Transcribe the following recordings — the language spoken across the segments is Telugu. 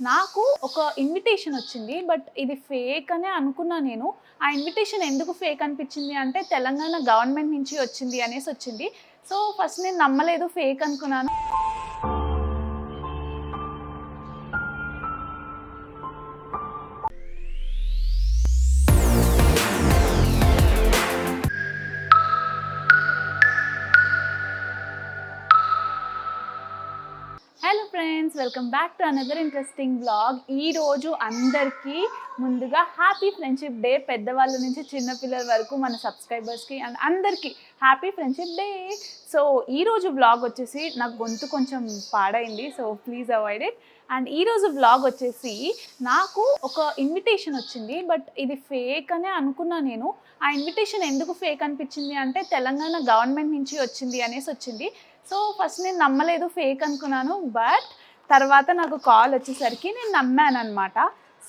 నాకు ఒక ఇన్విటేషన్ వచ్చింది బట్ ఇది ఫేక్ అనే అనుకున్నా నేను. ఆ ఇన్విటేషన్ ఎందుకు ఫేక్ అనిపించింది అంటే తెలంగాణ గవర్నమెంట్ నుంచి వచ్చింది అనేసి వచ్చింది. సో ఫస్ట్ నేను నమ్మలేదు ఫేక్ అనుకున్నాను. Friends welcome back to another interesting blog ఈ రోజు అందరికీ ముందుగా హ్యాపీ ఫ్రెండ్షిప్ డే పెద్దవాళ్ళ నుంచి చిన్నపిల్లల వరకు మన సబ్స్క్రైబర్స్కి అండ్ అందరికీ హ్యాపీ ఫ్రెండ్షిప్ డే సో ఈ రోజు బ్లాగ్ వచ్చేసి నాకు గొంతు కొంచెం పాడైంది so please avoid it and ఈ రోజు బ్లాగ్ వచ్చేసి నాకు ఒక ఇన్విటేషన్ వచ్చింది బట్ ఇది ఫేక్ అనే అనుకున్నా నేను. ఆ ఇన్విటేషన్ ఎందుకు ఫేక్ అనిపించింది అంటే తెలంగాణ గవర్నమెంట్ నుంచి వచ్చింది అనేసి వచ్చింది. సో ఫస్ట్ నేను నమ్మలేదు ఫేక్ అనుకున్నాను బట్ తర్వాత నాకు కాల్ వచ్చేసరికి నేను నమ్మాను అనమాట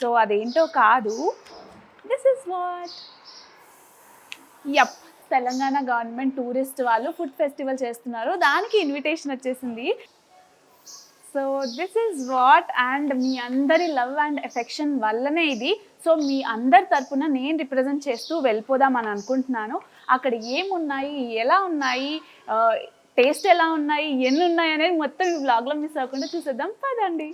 సో అదేంటో కాదు. This is what yup Telangana government tourist వాళ్ళు ఫుడ్ ఫెస్టివల్ చేస్తున్నారు. దానికి ఇన్విటేషన్ వచ్చేసింది. So this is what and మీ అందరి లవ్ అండ్ ఎఫెక్షన్ వల్లనే ఇది. సో మీ అందరి తరపున నేను రిప్రజెంట్ చేస్తూ వెళ్ళిపోదాం అని అనుకుంటున్నాను. అక్కడ ఏమున్నాయి? ఎలా ఉన్నాయి? టేస్ట్ ఎలా ఉన్నాయి ఎన్ని ఉన్నాయి అనేది మొత్తం ఈ బ్లాగ్లో మిస్ అవ్వకుండా చూసేద్దాం. పదండి.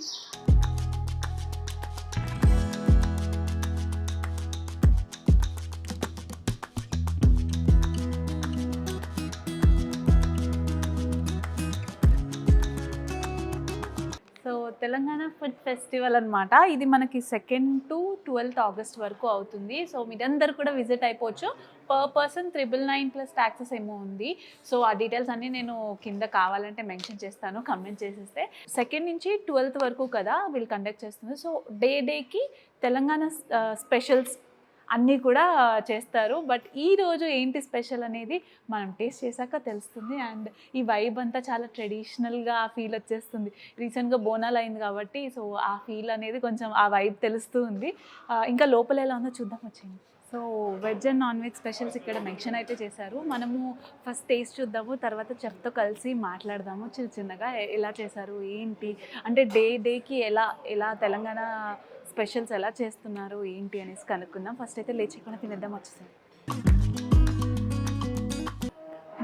తెలంగాణ ఫుడ్ ఫెస్టివల్ అనమాట ఇది మనకి సెకండ్ టు ట్వెల్త్ ఆగస్ట్ వరకు అవుతుంది. సో మీరందరూ కూడా విజిట్ అయిపోవచ్చు. Per person triple nine plus taxes ఏమో ఉంది. సో ఆ డీటెయిల్స్ అన్నీ నేను కింద కావాలంటే మెన్షన్ చేస్తాను. కమెంట్ చేసేస్తే. సెకండ్ నుంచి ట్వెల్త్ వరకు కదా వీళ్ళు కండక్ట్ చేస్తుంది సో డే డేకి తెలంగాణ స్పెషల్స్ అన్నీ కూడా చేస్తారు. బట్ ఈరోజు ఏంటి స్పెషల్ అనేది మనం టేస్ట్ చేశాక తెలుస్తుంది. అండ్ ఈ వైబ్ అంతా చాలా ట్రెడిషనల్గా ఫీల్ వచ్చేస్తుంది. రీసెంట్గా బోనాలు అయింది కాబట్టి సో ఆ ఫీల్ అనేది కొంచెం ఆ వైబ్ తెలుస్తూ ఉంది. ఇంకా లోపల ఎలా ఉందో చూద్దాం వచ్చింది so veg and non veg specials ఇక్కడ మెన్షన్ అయితే చేశారు. మనము ఫస్ట్ టేస్ట్ చూద్దాము తర్వాత చెఫ్తో కలిసి మాట్లాడదాము. చిన్న చిన్నగా ఎలా చేశారు ఏంటి అంటే డే డేకి ఎలా ఎలా తెలంగాణ స్పెషల్స్ ఎలా చేస్తున్నారు ఏంటి అనేసి కనుక్కుందాం. ఫస్ట్ అయితే లేచికుండా తినేద్దాం వచ్చేసాం.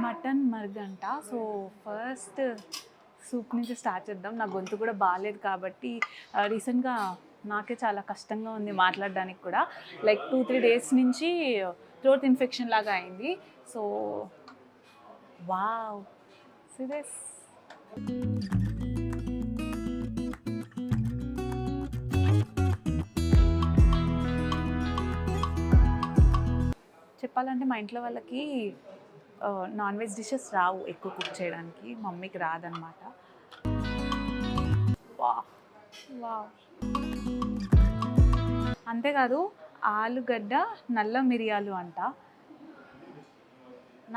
మటన్ మర్గంట. సో ఫస్ట్ సూప్ నుంచి స్టార్ట్ చేద్దాం. నా గొంతు కూడా బాగాలేదు కాబట్టి uh, రీసెంట్గా నాకే చాలా కష్టంగా ఉంది మాట్లాడడానికి కూడా. లైక్ టూ త్రీ డేస్ నుంచి థ్రోట్ ఇన్ఫెక్షన్ లాగా అయింది. సో వావ్ సిరియస్ చెప్పాలంటే మా ఇంట్లో వాళ్ళకి నాన్ వెజ్ డిషెస్ రావు ఎక్కువ కుక్ చేయడానికి. మమ్మీకి రాదనమాట. అంతేకాదు ఆలుగడ్డ నల్ల మిరియాలు అంట.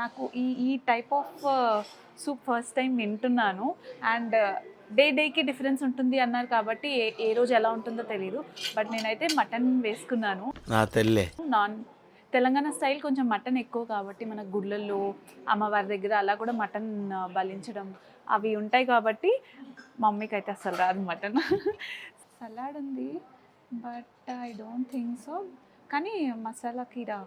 నాకు ఈ ఈ type of soup first time వింటున్నాను. అండ్ డే డేకి డిఫరెన్స్ ఉంటుంది అన్నారు కాబట్టి ఏ ఏ రోజు ఎలా ఉంటుందో తెలియదు బట్ నేనైతే మటన్ వేసుకున్నాను. నా తెల్లే. నాన్ తెలంగాణ స్టైల్ కొంచెం మటన్ ఎక్కువ కాబట్టి మన గుళ్ళల్లో అమ్మవారి దగ్గర అలా కూడా మటన్ బలించడం అవి ఉంటాయి కాబట్టి మమ్మీకి అయితే అసలు రాదు మటన్. సలాడ్ ఉంది but I don't think so. కానీ మసాలా కీరా.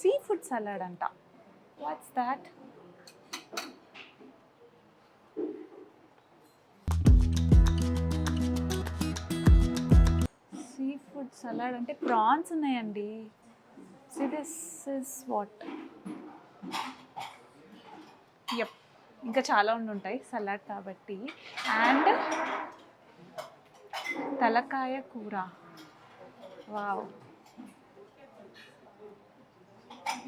సీ ఫుడ్ సలాడ్ అంట. What's that? ఫుడ్ సలాడ్ అంటే ప్రాన్స్ ఉన్నాయండి. See this is what yup ఇంకా చాలా ఉండి ఉంటాయి సలాడ్ కాబట్టి. అండ్ తలకాయ కూర. వావ్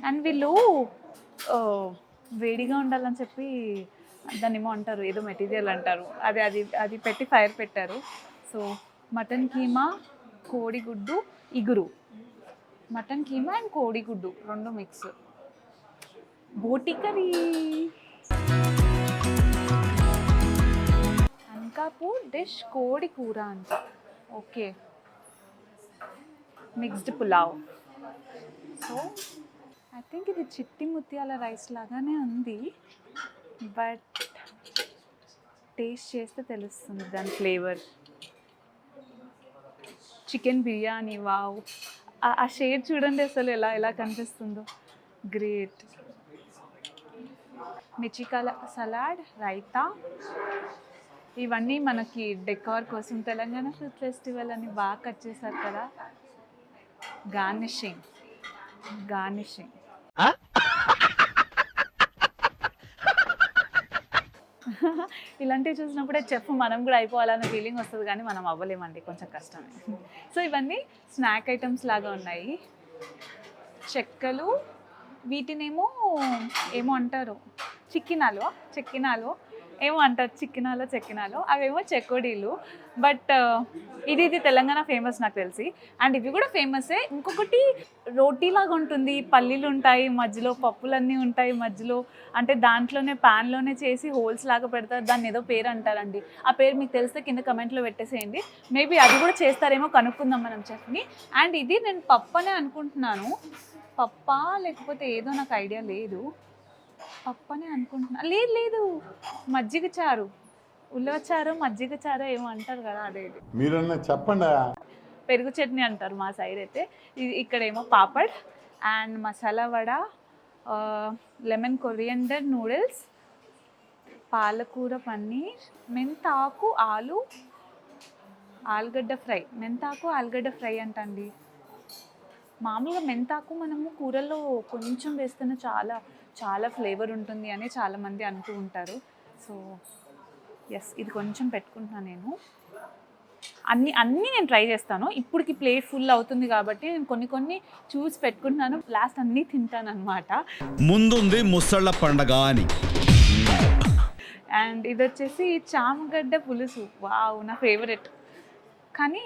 అండ్ వీళ్ళు వేడిగా ఉండాలని చెప్పి దాన్ని ఏమో అంటారు ఏదో మెటీరియల్ అంటారు. అది అది అది పెట్టి ఫైర్ పెట్టారు. సో మటన్ కీమా కోడిగుడ్డు ఇగురు. మటన్ కీమా అండ్ కోడిగుడ్డు రెండు మిక్స్. బోటి కర్రీ అనకాపూర్ డిష్ కోడి కూర అంట. Okay. Mixed pulao. So I think ఇది చిట్టి ముత్యాల రైస్ లాగానే ఉంది. బట్ టేస్ట్ చేస్తే తెలుస్తుంది దాని ఫ్లేవర్. Chicken biryani wow. ఆ- షేడ్ చూడండి అసలు ఎలా ఎలా కనిపిస్తుందో. గ్రేట్. మిర్చికాల సలాడ్ రైతా. ఇవన్నీ మనకి డెకార్ కోసం తెలంగాణ ఫుడ్ ఫెస్టివల్ అని బాగా కట్ చేశారు కదా. గార్నిషింగ్. గార్నిషింగ్. ఇలాంటివి చూసినప్పుడే చెఫ్ మనం కూడా అయిపోవాలనే ఫీలింగ్ వస్తుంది కానీ మనం అవ్వలేమండి కొంచెం కష్టమే. సో ఇవన్నీ స్నాక్ ఐటమ్స్ లాగా ఉన్నాయి. చెక్కలు వీటినేమో ఏమో అంటారు చిక్కినాలు చెక్కినాలు. ఏమో అంటారు చిక్కినాలో చెక్కినాలో. అవేమో చెకోడీలు. బట్ ఇది ఇది తెలంగాణ ఫేమస్ నాకు తెలిసి. అండ్ ఇవి కూడా ఫేమసే ఇంకొకటి రోటీ లాగా ఉంటుంది. పల్లీలు ఉంటాయి మధ్యలో పప్పులన్నీ ఉంటాయి మధ్యలో. అంటే దాంట్లోనే ప్యాన్లోనే చేసి హోల్స్ లాగా పెడతారు. దాన్ని ఏదో పేరు అంటారండి. ఆ పేరు మీకు తెలిస్తే కింద కమెంట్లో పెట్టేసేయండి. మేబీ అది కూడా చేస్తారేమో కనుక్కుందాం మనం చట్నీ అండ్ ఇది నేను పప్పనే అనుకుంటున్నాను. పప్ప? లేకపోతే ఏదో నాకు ఐడియా లేదు. పప్పనే అనుకుంటున్నా. లేదు లేదు. మజ్జిగ చారు. ఉలవ చారు మజ్జిగ చారు ఏమో అంటారు కదా అదే మీరన్నా చెప్పండి? పెరుగు చట్నీ అంటారు మా సైడ్ అయితే. ఇది ఇక్కడేమో papad and masala vada lemon coriander noodles పాలకూర పన్నీర్ మెంతాకు ఆలు ఆలుగడ్డ ఫ్రై. మెంతాకు ఆలుగడ్డ ఫ్రై అంటండి. మామూలుగా మెంతాకు మనము కూరల్లో కొంచెం వేస్తేనే చాలా చాలా ఫ్లేవర్ ఉంటుంది అని చాలామంది అంటూ ఉంటారు. సో ఎస్ ఇది కొంచెం పెట్టుకుంటున్నాను నేను. అన్ని అన్నీ నేను ట్రై చేస్తాను. ఇప్పటికి ప్లేట్ ఫుల్ అవుతుంది కాబట్టి నేను కొన్ని కొన్ని చూసి పెట్టుకుంటున్నాను. లాస్ట్ అన్నీ తింటాను అనమాట ముందుంది ముసళ్ళ పండగ అని. అండ్ ఇది వచ్చేసి చామగడ్డ పులుసు. వావ్ నా ఫేవరెట్ కానీ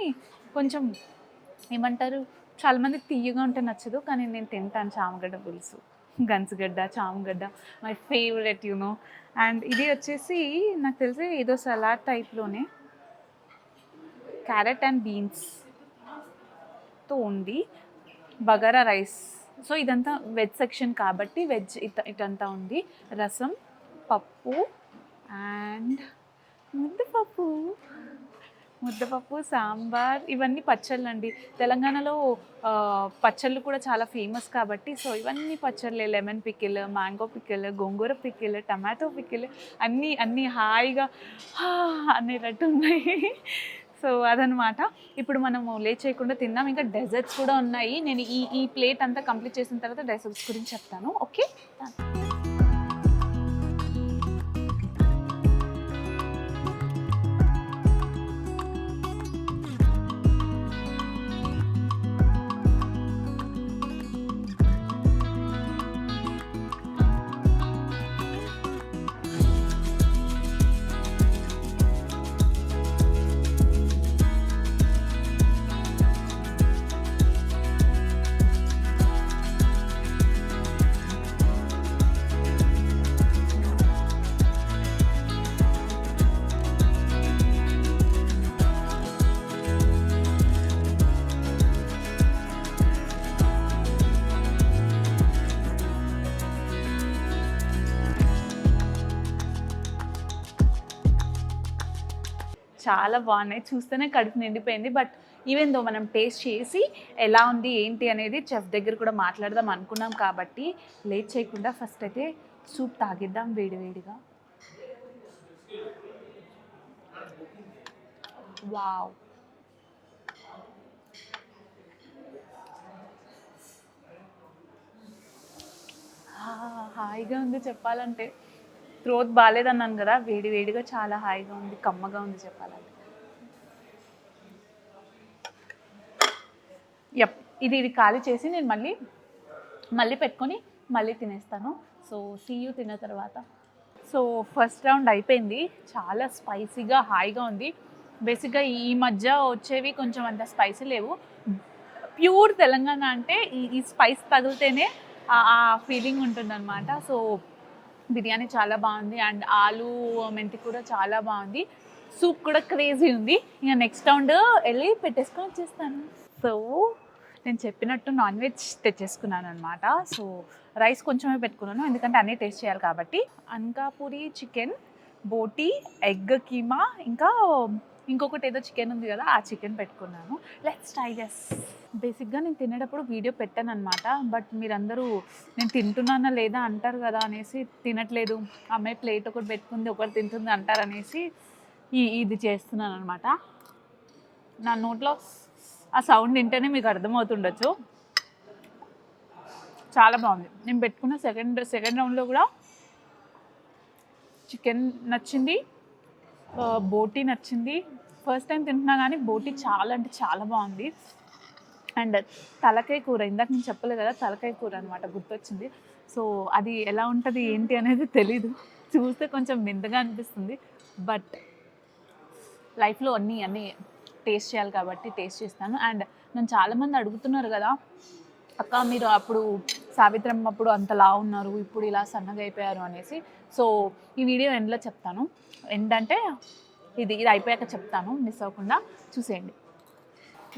కొంచెం ఏమంటారు చాలా మందికి తీయగా ఉంటే నచ్చదు కానీ నేను తింటాను చామగడ్డ పులుసు. గన్సుగడ్డ చామగడ్డ my favourite you know and ఇది వచ్చేసి నాకు తెలిసి ఏదో సలాడ్ టైప్లోనే క్యారెట్ అండ్ బీన్స్తో ఉంది బగారా రైస్ సో ఇదంతా వెజ్ సెక్షన్ కాబట్టి వెజ్ ఇట ఇటంతా ఉంది రసం పప్పు అండ్ ముద్దపప్పు ముద్దపప్పు సాంబార్ ఇవన్నీ పచ్చళ్ళు అండి తెలంగాణలో పచ్చళ్ళు కూడా చాలా ఫేమస్ కాబట్టి సో ఇవన్నీ పచ్చళ్ళే. Lemon pickle mango pickle gongura pickle tomato pickle అన్నీ అన్నీ హాయిగా హా అనేటట్టు ఉన్నాయి సో అదనమాట ఇప్పుడు మనము లేచేయకుండా చేయకుండా తిందాం ఇంకా డెజర్ట్స్ కూడా ఉన్నాయి. నేను ఈ ఈ ప్లేట్ అంతా కంప్లీట్ చేసిన తర్వాత డెజర్ట్స్ గురించి చెప్తాను. ఓకే? చాలా బాగున్నాయి. చూస్తేనే కడుపు నిండిపోయింది. బట్ ఈవెన్ దో మనం టేస్ట్ చేసి ఎలా ఉంది ఏంటి అనేది చెఫ్ దగ్గర కూడా మాట్లాడదాం అనుకున్నాం కాబట్టి లేట్ చేయకుండా ఫస్ట్ అయితే సూప్ తాగిద్దాం వేడివేడిగా వావ్. హాయిగా ఉంది చెప్పాలంటే. గ్రోత్ బాగాలేదన్నాను కదా వేడి వేడిగా చాలా హాయిగా ఉంది కమ్మగా ఉంది చెప్పాలంటే. యప్ ఇది ఇది ఖాళీ చేసి నేను మళ్ళీ మళ్ళీ పెట్టుకొని మళ్ళీ తినేస్తాను. సో సీయూ తిన్న తర్వాత. సో ఫస్ట్ రౌండ్ అయిపోయింది. చాలా స్పైసీగా హాయిగా ఉంది. బేసిక్గా ఈ మధ్య వచ్చేవి కొంచెం అంత స్పైసీ లేవు. ప్యూర్ తెలంగాణ అంటే ఈ స్పైస్ తగిలితేనే ఆ- ఆ ఫీలింగ్ ఉంటుందన్నమాట. సో బిర్యానీ చాలా బాగుంది అండ్ ఆలు మెంతి కూడా చాలా బాగుంది. సూప్ కూడా క్రేజీ ఉంది. ఇక నెక్స్ట్ రౌండ్ వెళ్ళి పెట్టేసుకొని వచ్చేస్తాను. సో నేను చెప్పినట్టు నాన్ వెజ్ తెచ్చేసుకున్నాను అనమాట సో రైస్ కొంచెమే పెట్టుకున్నాను. ఎందుకంటే అన్నీ టేస్ట్ చేయాలి కాబట్టి. అనకాపూరి చికెన్ బోటి ఎగ్ కీమా ఇంకా ఇంకొకటి ఏదో చికెన్ ఉంది కదా ఆ చికెన్ పెట్టుకున్నాను. లెట్స్ ట్రై జస్ బేసిక్గా నేను తినేటప్పుడు వీడియో పెట్టాను అనమాట బట్ మీరందరూ నేను తింటున్నానా లేదా అంటారు కదా అనేసి తినట్లేదు. అమ్మాయి ప్లేట్ ఒకటి పెట్టుకుంది ఒకటి తింటుంది అంటారు అనేసి ఈ ఇది చేస్తున్నాను అనమాట నా నోట్లో ఆ సౌండ్ వింటేనే మీకు అర్థమవుతుండొచ్చు. చాలా బాగుంది. నేను పెట్టుకున్న సెకండ్ సెకండ్ రౌండ్లో కూడా చికెన్ నచ్చింది. బోటి నచ్చింది. ఫస్ట్ టైం తింటున్నా కానీ బోటి చాలా అంటే చాలా బాగుంది. అండ్ తలకాయ కూర ఇందాక నేను చెప్పలేదు కదా తలకాయ కూర అనమాట గుర్తొచ్చింది. సో అది ఎలా ఉంటుంది ఏంటి అనేది తెలీదు. చూస్తే కొంచెం వింతగా అనిపిస్తుంది. బట్ లైఫ్లో అన్నీ అన్నీ టేస్ట్ చేయాలి కాబట్టి టేస్ట్ చేస్తాను. అండ్ నన్ను చాలామంది అడుగుతున్నారు కదా అక్క మీరు అప్పుడు సావిత్రమ్మ అప్పుడు అంతలా ఉన్నారు ఇప్పుడు ఇలా సన్నగా అయిపోయారు అనేసి. సో ఈ వీడియో ఎండ్లో చెప్తాను. ఎండ్ అంటే ఇది ఇది అయిపోయాక చెప్తాను మిస్ అవ్వకుండా చూసేయండి.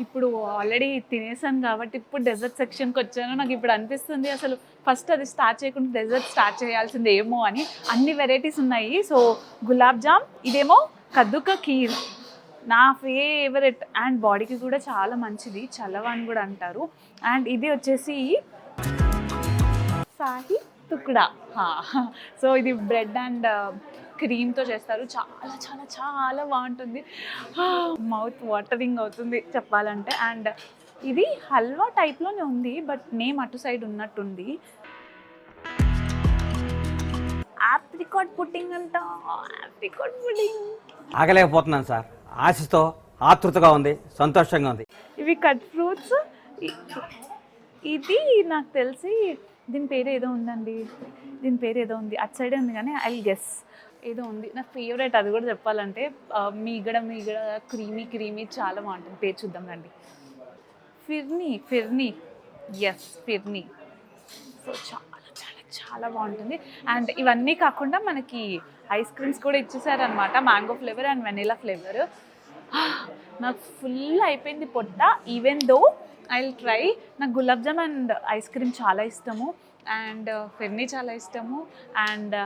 ఇప్పుడు ఆల్రెడీ తినేసాను కాబట్టి ఇప్పుడు డెజర్ట్ సెక్షన్కి వచ్చాను. నాకు ఇప్పుడు అనిపిస్తుంది అసలు ఫస్ట్ అది స్టార్ట్ చేయకుండా డెజర్ట్ స్టార్ట్ చేయాల్సింది ఏమో అని అన్ని వెరైటీస్ ఉన్నాయి. సో గులాబ్ జామ్ ఇదేమో కద్దుక కీర్. నా ఫేవరెట్ అండ్ బాడీకి కూడా చాలా మంచిది చల్లవ అని కూడా అంటారు. అండ్ ఇది వచ్చేసి సాహి తుకుడా. సో ఇది బ్రెడ్ అండ్ క్రీమ్తో చేస్తారు. చాలా చాలా చాలా బాగుంటుంది. మౌత్ వాటరింగ్ అవుతుంది చెప్పాలంటే. అండ్ ఇది హల్వా టైప్లోనే ఉంది బట్ నేమ్ అటు సైడ్ ఉన్నట్టుంది. ఆప్రికాట్ పుట్టింగ్ అంట. ఆప్రికాట్ పుట్టింగ్ ఆగలేకపోతున్నాను సార్. ఆశతో ఆతృతగా ఉంది సంతోషంగా ఉంది. ఇవి కట్ ఫ్రూట్స్. ఇది నాకు తెలిసి దీని పేరు ఏదో ఉందండి. దీని పేరు ఏదో ఉంది. అటు సైడే ఉంది కానీ ఐ గెస్. ఏదో ఉంది. నా ఫేవరెట్ అది కూడా చెప్పాలంటే ఆ, మీగడ మీగడ క్రీమీ క్రీమీ చాలా బాగుంటుంది. పేరు చూద్దాం రండి. ఫిర్నీ ఫిర్నీ. ఎస్ ఫిర్నీ. సో చాలా చాలా చాలా బాగుంటుంది. అండ్ ఇవన్నీ కాకుండా మనకి ఐస్ క్రీమ్స్ కూడా ఇచ్చేసారనమాట mango flavour and vanilla flavour. నాకు ఫుల్ అయిపోయింది పొట్ట. Even though I will try నాకు gulab jamun and ice cream చాలా ఇష్టము. అండ్ ఫెర్నీ చాలా ఇష్టము. అండ్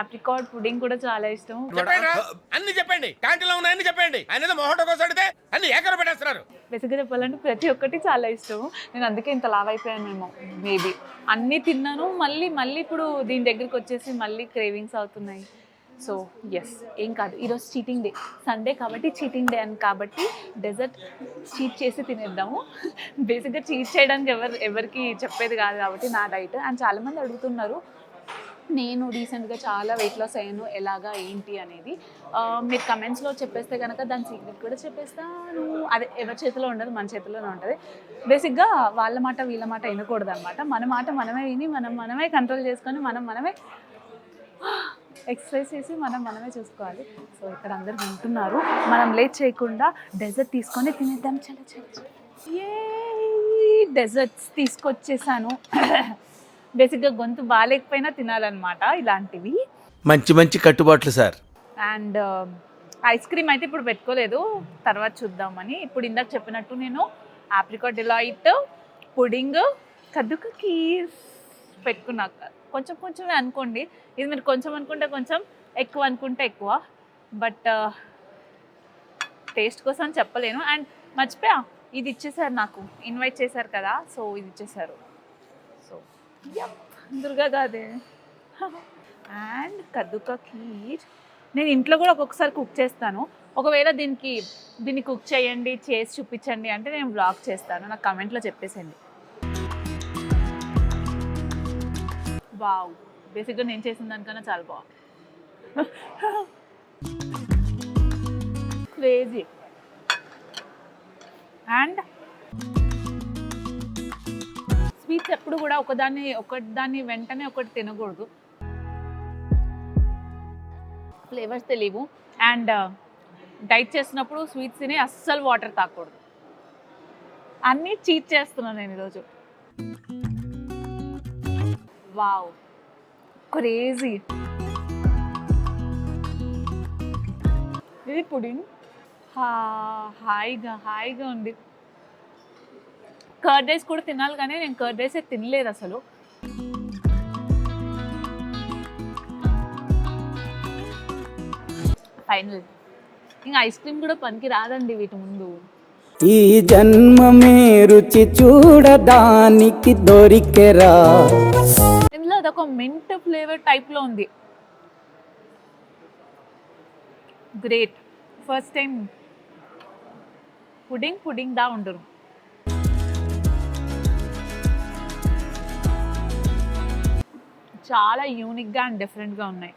ఆప్రికాట్ పుడింగ్ కూడా చాలా ఇష్టము. అన్ని చెప్పండి. క్యాంటీన్లో ఉన్న అన్ని చెప్పండి. ఏదో మొహటో కోసం అడిగితే అన్ని ఏకర పెట్టేస్తున్నారు. బేసిక్గా చెప్పాలంటే ప్రతి ఒక్కటి చాలా ఇష్టం నేను అందుకే ఇంత లావ్ అయిపోయానేమో మేబీ అన్నీ తిన్నాను. మళ్ళీ మళ్ళీ ఇప్పుడు దీని దగ్గరికి వచ్చేసి మళ్ళీ క్రేవింగ్స్ అవుతున్నాయి. సో ఎస్ ఏం కాదు. ఈరోజు చీటింగ్ డే సండే కాబట్టి చీటింగ్ డే అని కాబట్టి డెజర్ట్ చీట్ చేసి తినేద్దాము. బేసిక్గా చీట్ చేయడానికి ఎవరు ఎవరికి చెప్పేది కాదు కాబట్టి నా డైట్ అండ్ చాలామంది అడుగుతున్నారు నేను రీసెంట్గా చాలా వెయిట్ లాస్ అయ్యాను ఎలాగా ఏంటి అనేది. మీరు కమెంట్స్లో చెప్పేస్తే కనుక దాని సీక్రెట్ కూడా చెప్పేస్తాను. అదే ఎవరి చేతిలో ఉండదు మన చేతిలోనే ఉంటుంది. బేసిక్గా వాళ్ళ మాట వీళ్ళ మాట వినకూడదు అనమాట మన మాట మనమే విని మనం మనమే కంట్రోల్ చేసుకొని మనం మనమే ఎక్సర్సైజ్ చేసి మనం మనమే చూసుకోవాలి. సో ఇక్కడ అందరు వింటున్నారు. మనం లేట్ చేయకుండా డెజర్ట్ తీసుకొని తినేద్దాం. చలో చలో ఏ డెజర్ట్స్ తీసుకొచ్చేసాను. బేసిక్గా గొంతు బాగాలేకపోయినా తినాలన్నమాట ఇలాంటివి. మంచి మంచి కట్టుబాట్లు సార్. అండ్ ఐస్ క్రీమ్ అయితే ఇప్పుడు పెట్టుకోలేదు. తర్వాత చూద్దామని. ఇప్పుడు ఇందాక చెప్పినట్టు నేను ఆప్రికాట్ డిలైట్ పుడింగ్ కద్దుక కీర్ పెట్టుకున్నాక కొంచెం కొంచెమే అనుకోండి. ఇది మీరు కొంచెం అనుకుంటే కొంచెం ఎక్కువ అనుకుంటే ఎక్కువ. బట్ టేస్ట్ కోసం చెప్పలేను. అండ్ మర్చిపోయా ఇది ఇచ్చేసారు నాకు. ఇన్వైట్ చేశారు కదా సో ఇది ఇచ్చేసారు. సో దుర్గా కాదే అండ్ కద్దుక కీర్. నేను ఇంట్లో కూడా ఒక్కొక్కసారి కుక్ చేస్తాను. ఒకవేళ దీనికి దీన్ని కుక్ చేయండి చేసి చూపించండి అంటే నేను బ్లాగ్ చేస్తాను. నాకు కమెంట్లో చెప్పేసండి వావ్. బేసిక్గా నేను చేసిన దానికన్నా చాలా బాగుంది. క్రేజీ అండ్ స్వీట్స్ ఎప్పుడు కూడా ఒకదాన్ని ఒకదాన్ని వెంటనే ఒకటి తినకూడదు. ఫ్లేవర్స్ తెలియవు. అండ్ డైట్ uh, చేస్తున్నప్పుడు స్వీట్స్ తిని అస్సలు వాటర్ తాకూడదు. అన్నీ చీట్ చేస్తున్నాను నేను ఈరోజు. వావ్. క్రేజీ. ఇది పుడింగ్. హాయిగా హాయిగా ఉంది. కర్డ్ రైస్ కూడా తినాలి కానీ నేను కర్డ్ రైస్ తినలేదు అసలు. ఫైనల్ ఇంకా ఐస్ క్రీమ్ కూడా పనికి రాదండి వీటి ముందు. ఈ జన్మమే రుచి చూడడానికి దొరికెరా. ఇందులో అదొక మింట్ ఫ్లేవర్ టైప్లో ఉంది. Great first time pudding pudding దా ఉండరు చాలా యూనిక్గా అండ్ డిఫరెంట్గా ఉన్నాయి.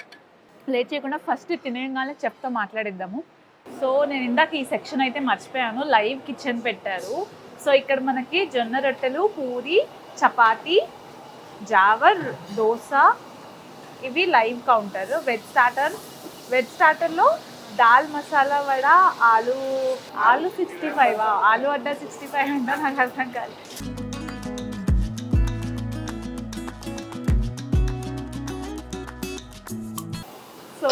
లేట్ చేయకుండా ఫస్ట్ తినేయగానే చెప్తా మాట్లాడిద్దాము. సో నేను ఇందాక ఈ సెక్షన్ అయితే మర్చిపోయాను. లైవ్ కిచెన్ పెట్టారు. సో ఇక్కడ మనకి జొన్న రొట్టెలు పూరి చపాతీ జావర్ దోశ ఇవి live counter. Veg starter veg స్టార్టర్లో dal masala vada ఆలు ఆలు సిక్స్టీ ఫైవ్ ఆలు అడ్డా సిక్స్టీ ఫైవ్ అంటే నాకు అర్థం కాదు. సో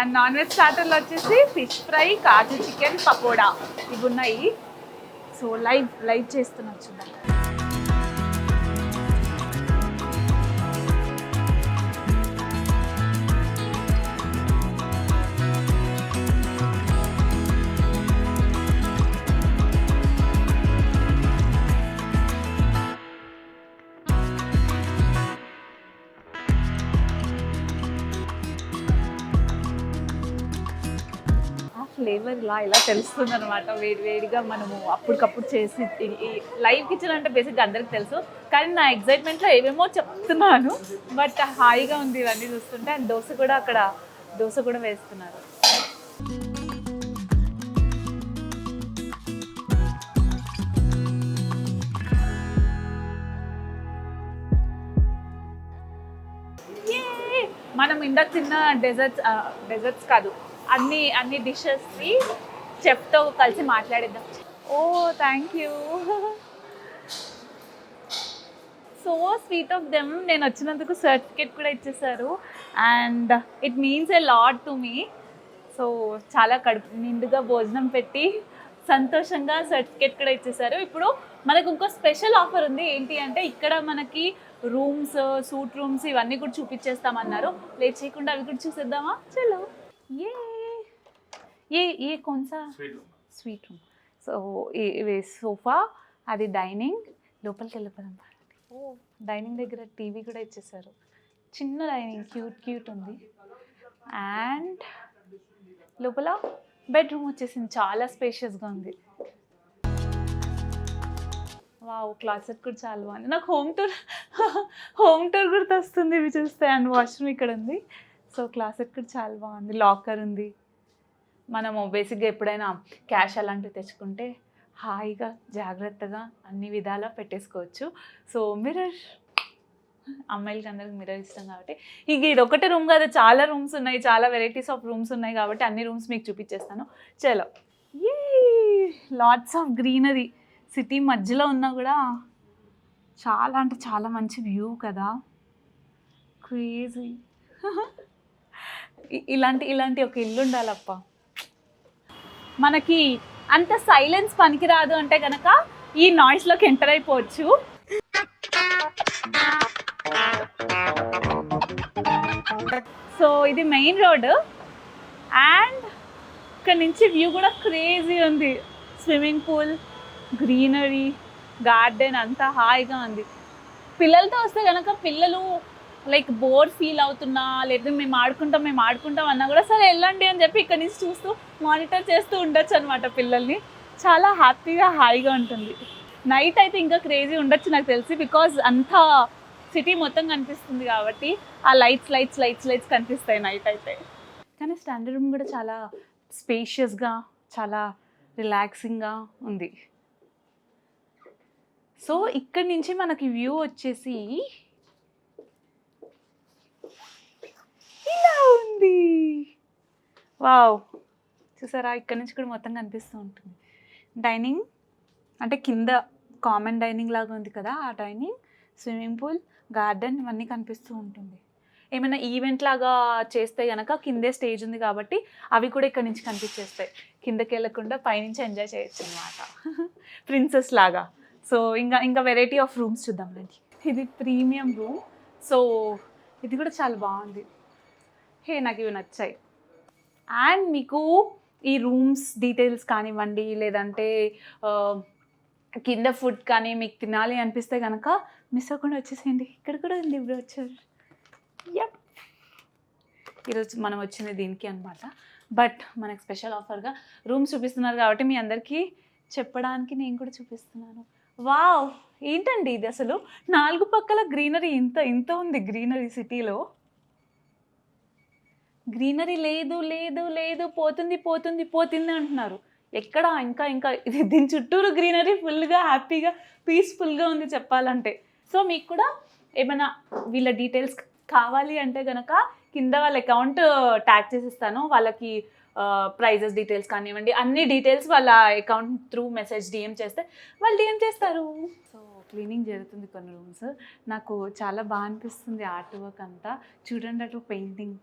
అండ్ నాన్ వెజ్ స్టార్టర్లో వచ్చేసి ఫిష్ ఫ్రై కాజు చికెన్ పకోడా. ఇవి ఉన్నాయి. సో లైవ్ లైవ్ చేస్తున్నారు చూద్దాం. ఫ్లేవర్ ఇలా ఇలా తెలుస్తుంది అనమాట వేడి వేడిగా మనము అప్పటికప్పుడు చేసి లైవ్ కిచెన్ అంటే బేసిక్గా అందరికి తెలుసు. కానీ నా ఎగ్జైట్మెంట్లో ఏమేమో చెప్తున్నాను. బట్ హాయిగా ఉంది ఇవన్నీ చూస్తుంటే. అండ్ దోశ కూడా అక్కడ దోశ కూడా వేస్తున్నారు. మనం ఇందాక తిన్న డెజర్ట్స్ డెజర్ట్స్ కాదు. అన్ని అన్ని డిషెస్ని చెఫ్తో కలిసి మాట్లాడిద్దాం. ఓ thank you so sweet of them నేను వచ్చినందుకు సర్టిఫికేట్ కూడా ఇచ్చేసారు and it means a lot to me so చాలా కడుపు నిండుగా భోజనం పెట్టి సంతోషంగా సర్టిఫికేట్ కూడా ఇచ్చేసారు ఇప్పుడు మనకు ఇంకో స్పెషల్ ఆఫర్ ఉంది. ఏంటి అంటే ఇక్కడ మనకి రూమ్స్ సూట్ రూమ్స్ ఇవన్నీ కూడా చూపించేస్తామన్నారు. లేట్ చేయకుండా అవి కూడా చూసేద్దామా? చలో. ఏ ఏ ఏ కొంసా స్వీట్ రూమ్ సో ఇవి సోఫా అది డైనింగ్ లోపలికి వెళ్ళిపోదాం. ఓ. డైనింగ్ దగ్గర టీవీ కూడా ఇచ్చేసారు చిన్న డైనింగ్ క్యూట్ క్యూట్ ఉంది. అండ్ లోపల బెడ్రూమ్ వచ్చేసింది. చాలా స్పేషియస్గా ఉంది. వావ్ క్లాసెట్ కూడా చాలా బాగుంది. నాకు హోమ్ టూర్ హోమ్ టూర్ గుర్తొస్తుంది ఇవి చూస్తే. అండ్ వాష్రూమ్ ఇక్కడ ఉంది సో క్లాసెట్ కూడా చాలా బాగుంది. లాకర్ ఉంది. మనము బేసిక్గా ఎప్పుడైనా క్యాష్ అలాంటివి తెచ్చుకుంటే హాయిగా జాగ్రత్తగా అన్ని విధాలా పెట్టేసుకోవచ్చు. సో మిర్రర్ అమ్మాయిలకి అందరికి మిర్రర్ ఇష్టం కాబట్టి. ఇక ఇది ఒకటే రూమ్ కాదు చాలా రూమ్స్ ఉన్నాయి చాలా వెరైటీస్ ఆఫ్ రూమ్స్ ఉన్నాయి కాబట్టి అన్ని రూమ్స్ మీకు చూపించేస్తాను. చలో. A lots of greenery city మధ్యలో ఉన్నా కూడా చాలా అంటే చాలా మంచి వ్యూ కదా. క్రేజీ ఇలాంటి ఇలాంటి ఒక ఇల్లు ఉండాలప్ప మనకి అంత సైలెన్స్ పనికిరాదు అంటే కనుక ఈ నాయిస్లోకి ఎంటర్ అయిపోవచ్చు. సో ఇది మెయిన్ రోడ్ అండ్ ఇక్కడ నుంచి వ్యూ కూడా క్రేజీ ఉంది. స్విమ్మింగ్ పూల్ గ్రీనరీ గార్డెన్ అంతా హాయిగా ఉంది. పిల్లలతో వస్తే కనుక పిల్లలు లైక్ బోర్ ఫీల్ అవుతున్నా లేదా మేము ఆడుకుంటాం మేము ఆడుకుంటాం అన్నా కూడా సరే వెళ్ళండి అని చెప్పి ఇక్కడ నుంచి చూస్తూ మానిటర్ చేస్తూ ఉండొచ్చు అనమాట పిల్లల్ని. చాలా హ్యాపీగా హాయిగా ఉంటుంది. నైట్ అయితే ఇంకా క్రేజీ ఉండొచ్చు నాకు తెలిసి బికాజ్ అంతా సిటీ మొత్తం కనిపిస్తుంది కాబట్టి ఆ లైట్స్ లైట్స్ లైట్స్ లైట్స్ కనిపిస్తాయి నైట్ అయితే. కానీ స్టాండర్డ్ రూమ్ కూడా చాలా స్పేషియస్గా చాలా రిలాక్సింగ్గా ఉంది. సో ఇక్కడి నుంచి మనకి వ్యూ వచ్చేసి ఇలా ఉంది. వావ్. చూసారా? ఇక్కడ నుంచి కూడా మొత్తం కనిపిస్తూ ఉంటుంది. డైనింగ్ అంటే కింద కామన్ డైనింగ్ లాగా ఉంది కదా ఆ డైనింగ్ స్విమ్మింగ్ పూల్ గార్డెన్ ఇవన్నీ కనిపిస్తూ ఉంటుంది. ఏమైనా ఈవెంట్ లాగా చేస్తే కనుక కిందే స్టేజ్ ఉంది కాబట్టి అవి కూడా ఇక్కడ నుంచి కనిపించేస్తాయి. కిందకి వెళ్ళకుండా పైనుంచి ఎంజాయ్ చేయొచ్చు అనమాట ప్రిన్సెస్ లాగా. సో ఇంకా ఇంకా వెరైటీ ఆఫ్ రూమ్స్ చూద్దాం రండి. ఇది ప్రీమియం రూమ్ సో ఇది కూడా చాలా బాగుంది. హే నాకు ఇవి నచ్చాయి. అండ్ మీకు ఈ రూమ్స్ డీటెయిల్స్ కానివ్వండి లేదంటే కింద ఫుడ్ కానీ మీకు తినాలి అనిపిస్తే కనుక మిస్ అవ్వకుండా వచ్చేసేయండి. ఇక్కడ కూడా ఉంది ఇప్పుడు వచ్చారు. యప్ ఈరోజు మనం వచ్చింది దీనికి అనమాట బట్ మనకు స్పెషల్ ఆఫర్గా రూమ్స్ చూపిస్తున్నారు కాబట్టి మీ అందరికీ చెప్పడానికి నేను కూడా చూపిస్తున్నాను. వావ్ ఏంటండి ఇది అసలు? నాలుగు పక్కల గ్రీనరీ ఇంత ఇంత ఉంది గ్రీనరీ సిటీలో. గ్రీనరీ లేదు లేదు లేదు పోతుంది పోతుంది పోతుంది అంటున్నారు. ఎక్కడ ఇంకా ఇంకా ఇది దీని చుట్టూరు గ్రీనరీ ఫుల్గా హ్యాపీగా పీస్ఫుల్గా ఉంది చెప్పాలంటే. సో మీకు కూడా ఏమైనా వీళ్ళ డీటెయిల్స్ కావాలి అంటే కనుక కింద వాళ్ళ అకౌంట్ ట్యాగ్ చేసిస్తాను. వాళ్ళకి ప్రైజెస్ డీటెయిల్స్ కానివ్వండి అన్ని డీటెయిల్స్ వాళ్ళ అకౌంట్ త్రూ మెసేజ్ డిఎం చేస్తే వాళ్ళు డిఎం చేస్తారు. సో క్లీనింగ్ జరుగుతుంది కొన్ని రూమ్స్. నాకు చాలా బాగా అనిపిస్తుంది ఆర్ట్ వర్క్ అంతా. చూడండి అటు పెయింటింగ్.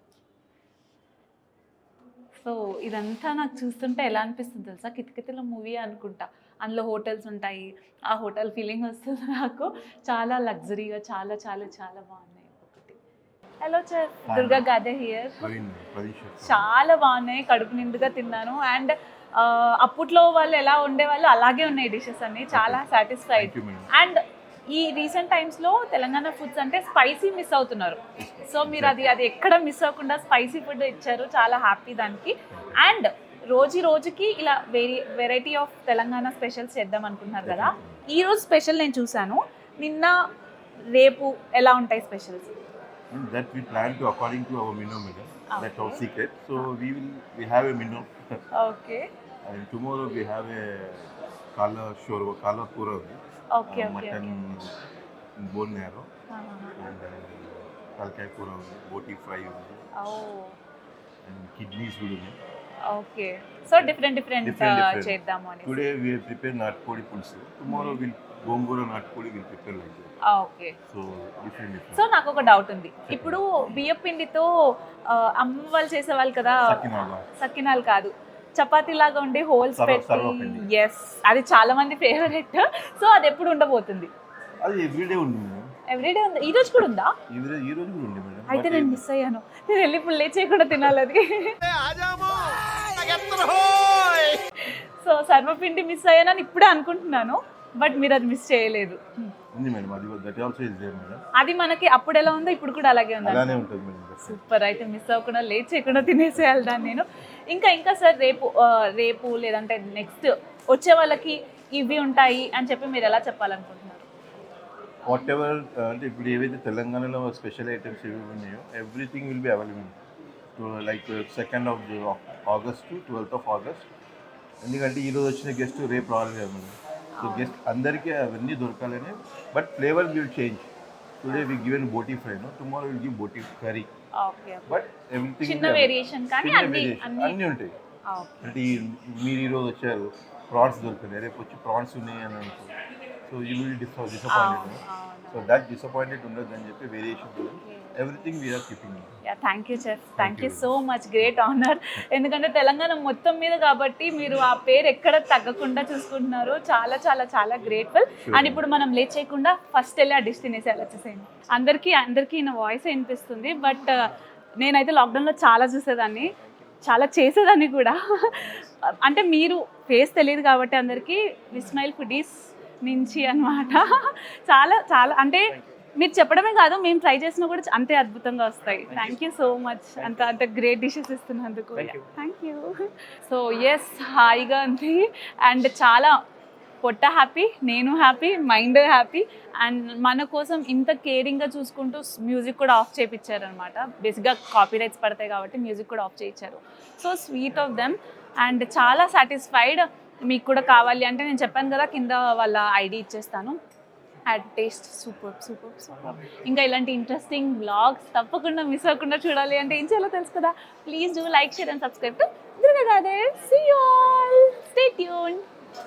సో ఇదంతా నాకు చూస్తుంటే ఎలా అనిపిస్తుంది తెలుసా? కితకితల మూవీ అనుకుంటా. అందులో హోటల్స్ ఉంటాయి. ఆ హోటల్ ఫీలింగ్ వస్తుంది నాకు. చాలా లగ్జరీగా చాలా చాలా చాలా బాగున్నాయి ఒకటి hello sir Durga Gade here చాలా బాగున్నాయి. కడుపు నిండుగా తిన్నాను. అండ్ అప్పట్లో వాళ్ళు ఎలా ఉండేవాళ్ళు అలాగే ఉన్నాయి డిషెస్ అన్ని. చాలా సాటిస్ఫైడ్ అండ్ ఈ రీసెంట్ టైమ్స్లో తెలంగాణ ఫుడ్స్ అంటే స్పైసీ మిస్ అవుతున్నారు. సో మీరు అది అది ఎక్కడ మిస్ అవ్వకుండా స్పైసీ ఫుడ్ ఇచ్చారు. చాలా హ్యాపీ దానికి. అండ్ రోజు రోజుకి ఇలా very variety of Telangana specials చేద్దాం అనుకుంటున్నారు కదా. ఈ రోజు స్పెషల్ నేను చూశాను. నిన్న రేపు ఎలా ఉంటాయి specials that we plan to according to our menu madam. That's our secret. So we will we have a menu. Okay and tomorrow we have a kala shorva kala pura. Okay mutton bone marrow and తలకాయ కూర బోటి ఫ్రై ఉంది. అండ్ కిడ్నీస్ కూడా ఉన్నాయి. ఓకే. సో డిఫరెంట్ డిఫరెంట్ చేద్దాం అని టుడే వి హావ్ ప్రిపేర్ నాటుకోడి పులుసు. Tomorrow will hmm. గోంగూర నాటుకోడి will prepare like okay. So so నాకు ఒక డౌట్ ఉంది. ఇప్పుడు బియ్యపిండితో అమ్మ వాళ్ళు చేసేవాళ్ళు కదా సకినాలు కాదు. చపాతీ లాగా ఉండి హోల్స్ పెట్టి. ఎస్ అది చాలా మంది ఫేవరెట్ సో అది ఎప్పుడు ఉండబోతుంది? అది ఎవ్రీడే ఉంది ఎవ్రీడే ఉంది? ఈ రోజు కూడా ఉందా? ఈ రోజు కూడా ఉంది మేడం. అయితే నేను మిస్ అయ్యాను. నేను వెళ్ళి ఇప్పుడు లేచి చేయకుండా తినాలి అది. సో సర్వపిండి మిస్ అయ్యానని ఇప్పుడే అనుకుంటున్నాను. బట్ మీరు అది మిస్ చేయలేదు. ఉంది మేడం అది that also is there madam. అది మనకి అప్పుడు ఎలా ఉందో ఇప్పుడు కూడా అలాగే ఉంది అలానే ఉంటుంది మేడం సూపర్ అయితే మిస్ అవ్వకుండా లేట్ చేయకుండా తినేసేయాలి దాన్ని నేను. ఇంకా ఇంకా సార్ రేపు రేపు లేదంటే నెక్స్ట్ వచ్చే వాళ్ళకి ఇవి ఉంటాయి అని చెప్పి మీరు ఎలా చెప్పాలనుకుంటున్నారు? వాట్ ఎవర్ అంటే ఇప్పుడు ఏవైతే తెలంగాణలో స్పెషల్ ఐటమ్స్ ఏవి ఉన్నాయో everything will be available like second of August to twelfth of August ఎందుకంటే ఈరోజు వచ్చిన గెస్ట్ రేపు రావాలి కదా మేడం. సో గెస్ట్ అందరికీ అవన్నీ దొరకాలని but flavour will change today we given boti fry no tomorrow will give boti curry okay but everything చిన్న వేరియేషన్ కానీ అన్ని అన్ని ఉంటాయి. ఓకే అంటే ఈ మీరు ఈరోజు వచ్చారు ప్రాన్స్ దొరకలేదు రేపు వచ్చి ప్రాన్స్ ఉన్నాయి అని అనుకో. So you will disappointed so that disappointed ఉండదు అని చెప్పి variation everything we're keeping ya thank you chef thank you so much great honour ఎందుకంటే తెలంగాణ మొత్తం మీద కాబట్టి మీరు ఆ పేరు ఎక్కడ తగ్గకుండా చూసుకుంటున్నారు చాలా చాలా చాలా గ్రేట్ఫుల్ అండ్ ఇప్పుడు మనం లేట్ చేయకుండా ఫస్ట్ వెళ్ళి ఆ డిష్ తినేసేయాలి వచ్చేసేయండి. అందరికీ అందరికీ నా వాయిస్ వినిపిస్తుంది బట్ నేనైతే లాక్డౌన్లో చాలా చూసేదాన్ని చాలా చేసేదాన్ని కూడా. అంటే మీరు ఫేస్ తెలియదు కాబట్టి అందరికీ విస్మైల్ ఫుడీస్ నుంచి అన్నమాట. చాలా చాలా అంటే మీరు చెప్పడమే కాదు మేము ట్రై చేసినా కూడా అంతే అద్భుతంగా వస్తాయి. థ్యాంక్ యూ సో మచ్ అంత అంత గ్రేట్ డిషెస్ ఇస్తున్నందుకు. థ్యాంక్ యూ సో ఎస్ హాయిగా ఉంది. అండ్ చాలా పొట్ట హ్యాపీ నేను హ్యాపీ మైండ్ హ్యాపీ అండ్ మన కోసం ఇంత కేరింగ్గా చూసుకుంటూ మ్యూజిక్ కూడా ఆఫ్ చేయించారనమాట బేసిక్గా కాపీ రైట్స్ పడతాయి కాబట్టి మ్యూజిక్ కూడా ఆఫ్ చేయించారు so sweet of them and చాలా సాటిస్ఫైడ్ మీకు కూడా కావాలి అంటే నేను చెప్పాను కదా కింద వాళ్ళ ఐడి ఇచ్చేస్తాను. At taste super super super ఇంకా ఇలాంటి ఇంట్రెస్టింగ్ బ్లాగ్స్ తప్పకుండా మిస్ అవ్వకుండా చూడాలి అంటే ఏం చేయాలో తెలుసు కదా? Please do like share and subscribe to Durga Gade see all stay tune